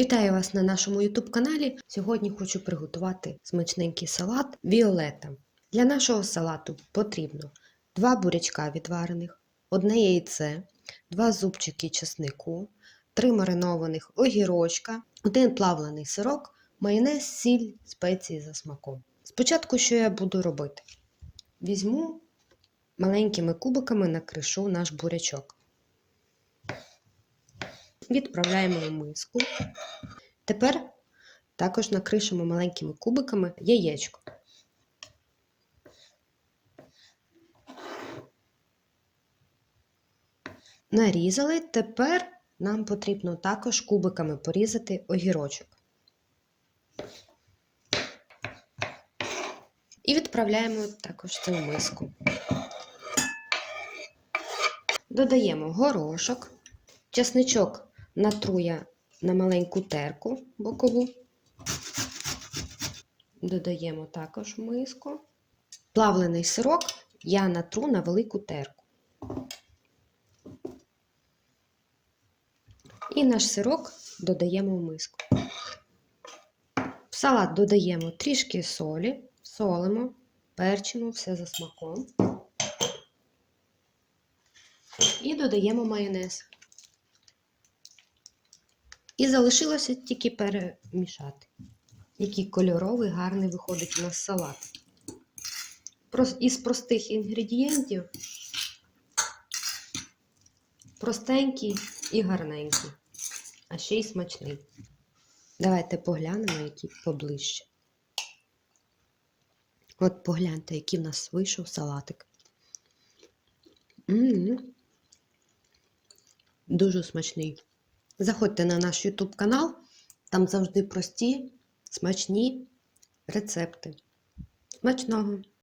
Вітаю вас на нашому YouTube каналі. Сьогодні хочу приготувати смачненький салат Віолета. Для нашого салату потрібно 2 бурячка відварених, одне яйце, 2 зубчики чеснику, 3 маринованих огірочка, 1 плавлений сирок, майонез, сіль, спеції за смаком. Спочатку, що я буду робити? Візьму маленькими кубиками накришу наш бурячок. Відправляємо в миску. Тепер також накришимо маленькими кубиками яєчко. Нарізали. Тепер нам потрібно також кубиками порізати огірочок. І відправляємо також це в миску. Додаємо горошок, чесничок натруя на маленьку терку бокову. Додаємо також миску. Плавлений сирок я натру на велику терку. І наш сирок додаємо в миску. В салат додаємо трішки солі, солимо, перчимо все за смаком. І додаємо майонез. І залишилося тільки перемішати. Який кольоровий, гарний виходить у нас салат. Із простих інгредієнтів простенький і гарненький, а ще й смачний. Давайте поглянемо, який поближче. От погляньте, який в нас вийшов салатик. М-м-м. Дуже смачний. Заходьте на наш YouTube канал, там завжди прості, смачні рецепти. Смачного!